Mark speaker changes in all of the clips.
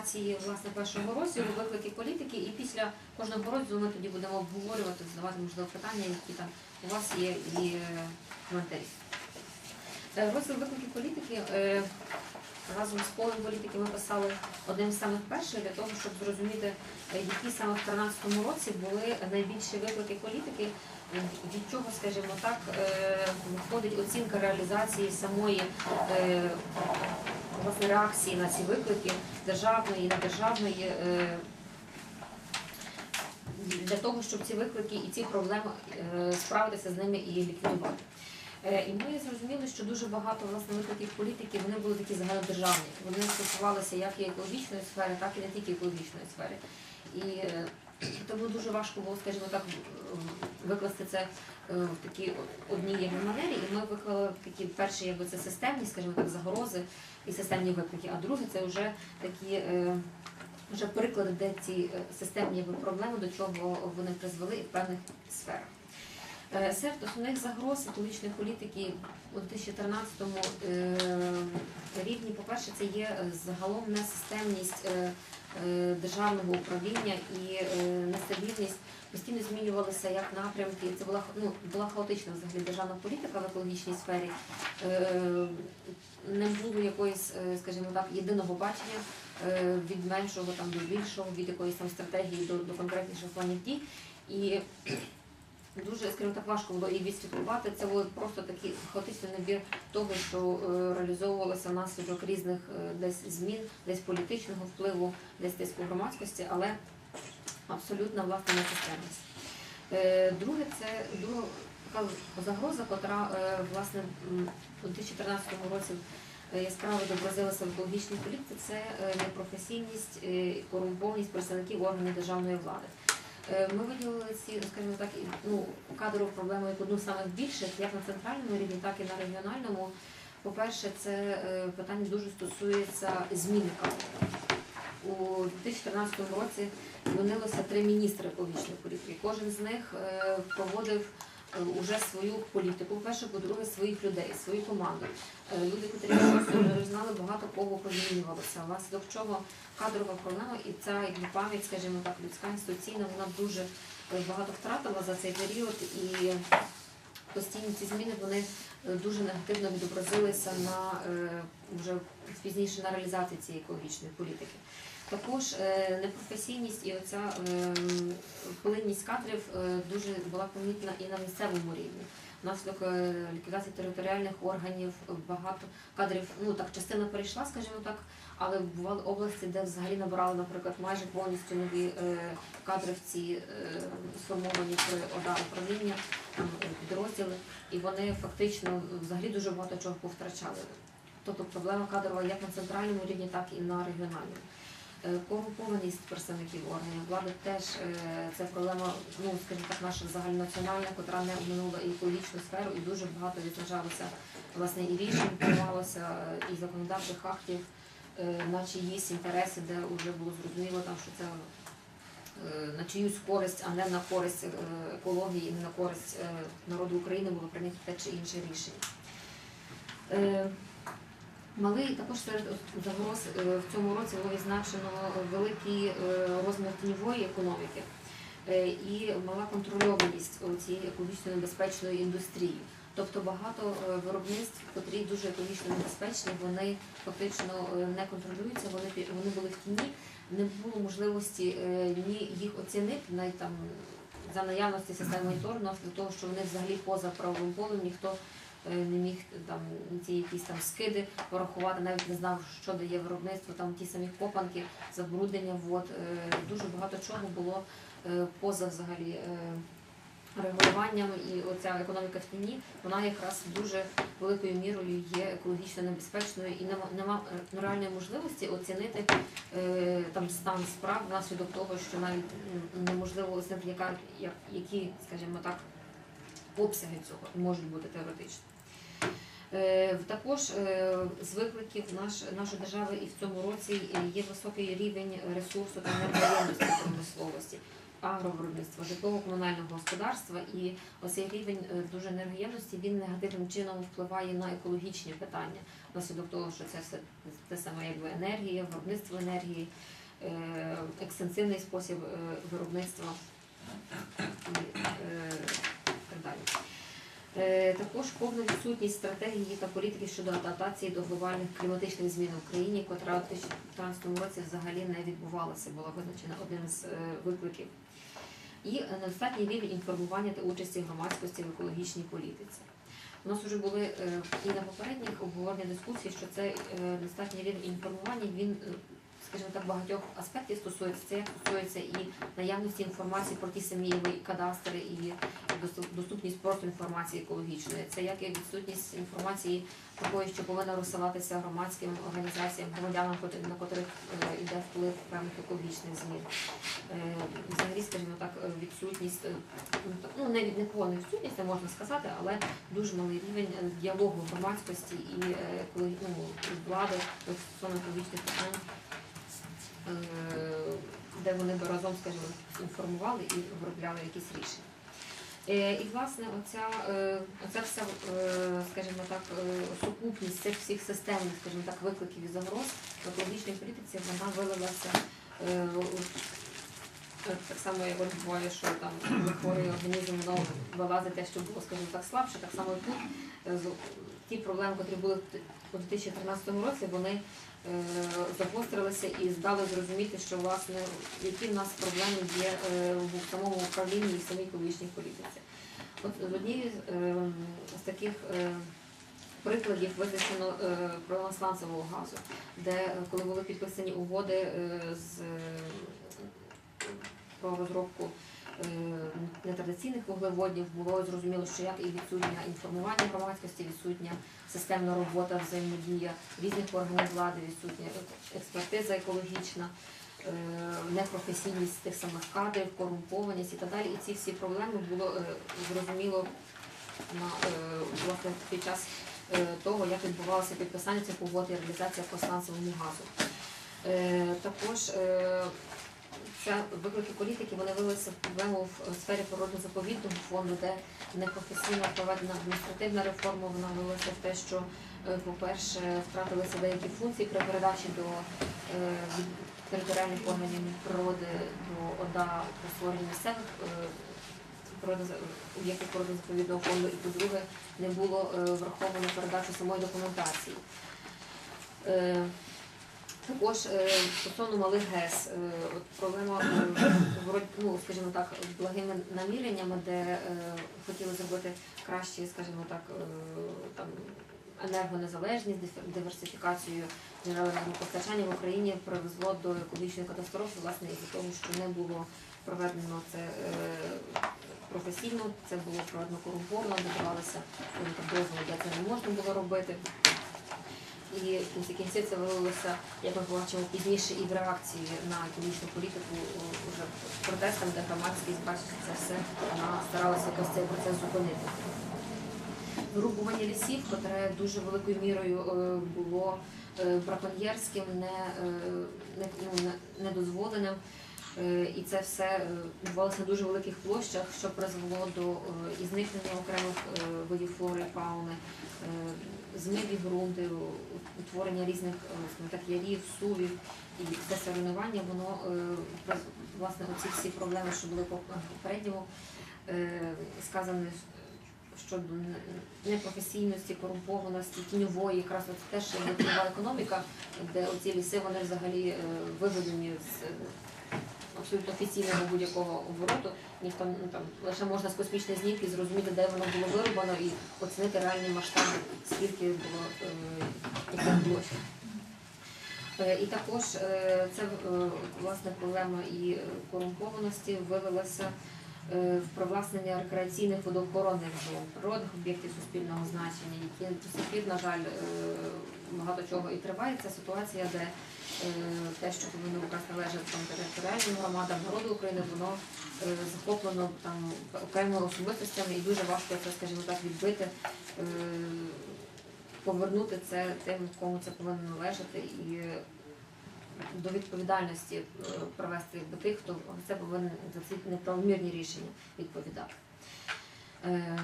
Speaker 1: презентації власне першого розділу, виклики політики, і після кожного розділу ми тоді будемо обговорювати, задавати можливо питання, які там у вас є, і е, коментарі. Е, Розділ виклики політики е, разом з полем політики ми писали одним з самих перших для того, щоб зрозуміти, які саме в 2013 році були найбільші виклики політики, від чого, скажімо так, виходить оцінка реалізації самої власне реакції на ці виклики державної і недержавної. е, Для того, щоб ці виклики і ці проблеми е, справитися з ними і ліквідувати. Е, І ми зрозуміли, що дуже багато власне викликів політики вони були такі загальнодержавні. Вони стосувалися як і екологічної сфери, так і не тільки екологічної сфери. І тому дуже важко було, скажімо так, викласти це е, в такій одній манері. І ми виклали такі перші, якби це системні, скажімо так, загрози і системні виклики. А друге це вже такі. е, Вже приклади, де ці е, системні проблеми, до чого вони призвели в певних сферах. Е, Серед основних загроз екологічної політики у 2014 е, рівні, по-перше, це є е, загалом несистемність е, е, державного управління і нестабільність. Постійно змінювалися як напрямки. Це була ну, була хаотична взагалі державна політика в екологічній сфері. Не було якоїсь, скажімо так, єдиного бачення від меншого там до більшого, від якоїсь там стратегії до, до конкретніших планів дій. І дуже, скажімо так, важко було і відслідкувати. Це був просто такий хаотичний набір того, що е, реалізовувалося внаслідок різних е, десь змін, десь політичного впливу, десь тиску громадськості, але абсолютно власне несистемність. Е, Друге, це друга така загроза, котра власне у 2014 році яскраво відобразилася в екологічній політиці, це непрофесійність і корумпованість представників органів державної влади. Е, Ми виділили ці, скажімо так, ну, кадрову проблему як одну з самих більших, як на центральному рівні, так і на регіональному. По-перше, це е, питання дуже стосується зміни кадрів. У 2014 році звонилося три міністри екологічної політики. Кожен з них е, проводив уже свою політику. По-перше, по-друге, своїх людей, свою команду. Е, Люди, котрі знали, багато кого помінювалося. Внаслідок чого кадрова проблема і ця якби, пам'ять, скажімо так, людська інституційна, вона дуже е, багато втратила за цей період і постійні ці зміни вони е, дуже негативно відобразилися на е, вже пізніше на реалізації цієї екологічної політики. Також е, непрофесійність і оця е, вплинність кадрів е, дуже була помітна і на місцевому рівні. Внаслідок е, ліквідації територіальних органів багато кадрів, ну так частина перейшла, скажімо так, але бували області, де взагалі набирали, наприклад, майже повністю нові кадри в ці е, сформовані при ОДА управління, підрозділи, і вони фактично взагалі дуже багато чого повтрачали. Тобто проблема кадрова як на центральному рівні, так і на регіональному. Е, Корумпованість представників органів влади теж е, це проблема, ну скажімо так, наша загальнонаціональна, котра не обминула і екологічну сферу, і дуже багато відражалося власне і рішень приймалося і законодавчих актів е, на чиїсь інтереси, де вже було зрозуміло там, що це на чиюсь користь, а не на користь екології і не на користь народу України було прийнято те чи інше рішення. Малий також серед загроз е, в цьому році було відзначено великий е, розмір тіньової економіки е, і мала контрольованість цієї екологічно небезпечної індустрії. Тобто багато виробництв, котрі дуже екологічно небезпечні, вони фактично не контролюються, вони вони були в тіні, не було можливості ні їх оцінити, навіть там за наявності системи моніторингу, для того, що вони взагалі поза правовим полем, ніхто не міг там ці якісь там скиди порахувати, навіть не знав, що дає виробництво, там ті самі копанки, забруднення вод. Е, Дуже багато чого було е, поза взагалі е, регулюванням, і оця економіка в тіні, вона якраз дуже великою мірою є екологічно небезпечною і нема, е, реальної можливості оцінити е, там стан справ внаслідок того, що навіть неможливо оцінити, які, скажімо так, обсяги цього можуть бути теоретично. Е, Також е, з викликів наш, нашої держави і в цьому році є високий рівень ресурсу та енергоємності промисловості. агровиробництва, житлово-комунального господарства, і оцей рівень е, дуже енергоємності він негативним чином впливає на екологічні питання, внаслідок того, що це все те саме якби енергія, виробництво енергії, екстенсивний спосіб виробництва далі. Е, Також повна відсутність стратегії та політики щодо адаптації до глобальних кліматичних змін в Україні, котра у 2014 році взагалі не відбувалася, була визначена одним з е, викликів. І недостатній рівень інформування та участі громадськості в екологічній політиці. У нас вже були е, і на попередніх обговореннях дискусії, що цей недостатній рівень інформування він, скажімо так, багатьох аспектів стосується. Це стосується і наявності інформації про ті самі кадастри, і доступність просто інформації екологічної. Це як і відсутність інформації такої, що повинна розсилатися громадським організаціям, громадянам, на котрих е, йде вплив певних екологічних змін. Е, Взагалі, скажімо так, відсутність, е, ну, ну не від не відсутність, не можна сказати, але дуже малий рівень діалогу громадськості і ну, влади стосовно екологічних питань, де вони би разом, скажімо, інформували і виробляли якісь рішення. Е, І власне оця, е, оця вся, е, скажімо так, е, сукупність цих всіх системних, скажімо так, викликів і загроз в екологічній політиці вона вилилася е, е, так само, як буває, що там хворий організм вилазить те, що було, скажімо так, слабше, так само і тут е, ті проблеми, які були у 2013 році, вони е, загострилися і здали зрозуміти, що власне які в нас проблеми є е, в самому управлінні і в самій екологічній політиці. От з однією з, е, таких е, прикладів визначено е, про сланцевого газу, де е, коли були підписані угоди е, з е, про розробку е, нетрадиційних вуглеводнів, було зрозуміло, що як і відсутня інформування громадськості, відсутня системна робота, взаємодія різних органів влади, відсутня експертиза екологічна, е, непрофесійність тих самих кадрів, корумпованість і так далі. І ці всі проблеми було е, зрозуміло е, власне під час того, як відбувалося підписання цих угод і реалізація по газу. Також виклики політики вони вилися в проблему в сфері природно-заповідного фонду, де непрофесійно проведена адміністративна реформа, вона вилася в те, що, е, по-перше, втратилися деякі функції при передачі до е, територіальних органів природи до ОДА при створенні місцевих е, об'єктів природно-заповідного фонду, і по-друге, не було враховано передачу самої документації. Також е, стосовно малих ГЕС, е, от проблема ну, скажімо так, благими наміреннями, де е, хотіли зробити краще, скажімо так, там енергонезалежність, диверсифікацію джерел енергопостачання в Україні привезло до екологічної катастрофи, власне, із-за того, що не було проведено це професійно, це було проведено корумповано, надавалися дозволи, де це не можна було робити. І в кінці кінців це виявилося, як ми побачимо пізніше, і в реакції на екологічну політику уже протестам, де громадськість бачить це все, вона старалася якось цей процес зупинити. Вирубування лісів, котре дуже великою мірою е, було е, браконьєрським, не, е, не, ну, не- недозволеним. Е, І це все е, відбувалося на дуже великих площах, що призвело до е, і зникнення окремих е, видів флори фауни, е, змиві ґрунти, утворення різних е, так, ярів, сувів. І це воно е, власне оці всі проблеми, що були по попередньому, е, сказані щодо непрофесійності, корумпованості, тіньової, якраз от теж є економіка, де оці ліси вони взагалі виведені з абсолютно офіційного будь-якого обороту. Ніхто ну, там лише можна з космічних знімки зрозуміти, де воно було вирубано і оцінити реальні масштаби, скільки було е, яких площ. Е, І також е, це власне проблема і корумпованості вилилася е, в привласнення рекреаційних водоохоронних зон, природних об'єктів суспільного значення, які до сих пір, на жаль, е, багато чого і триває. Це ситуація, де е, те, що повинно якраз належати територіальним громадам народу України, воно захоплено окремими особистостями і дуже важко це, скажімо так, відбити. Повернути це тим, кому це повинно належати, до відповідальності е, привести якби, тих, хто це повинен за ці неправомірні рішення відповідати. Е,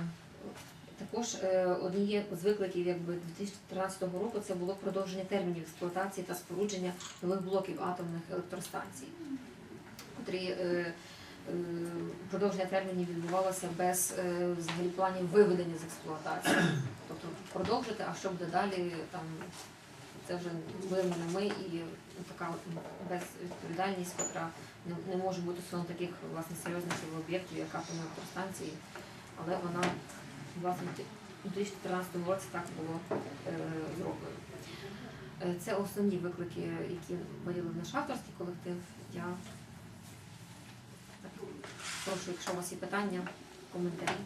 Speaker 1: Також е, однією з викликів якби 2013 року це було продовження термінів експлуатації та спорудження нових блоків атомних електростанцій, котрі продовження термінів відбувалося без взагалі планів виведення з експлуатації. Тобто продовжити, а що буде далі, там це вже будемо не ми і ну, така безвідповідальність, яка не, не може бути стосовно таких власне серйозних об'єктів, як атомні електростанції, але вона власне у 2014 році так було е, зроблено. Е, Це основні виклики, які виявив наш авторський колектив. Я прошу, якщо у вас є питання, коментарі.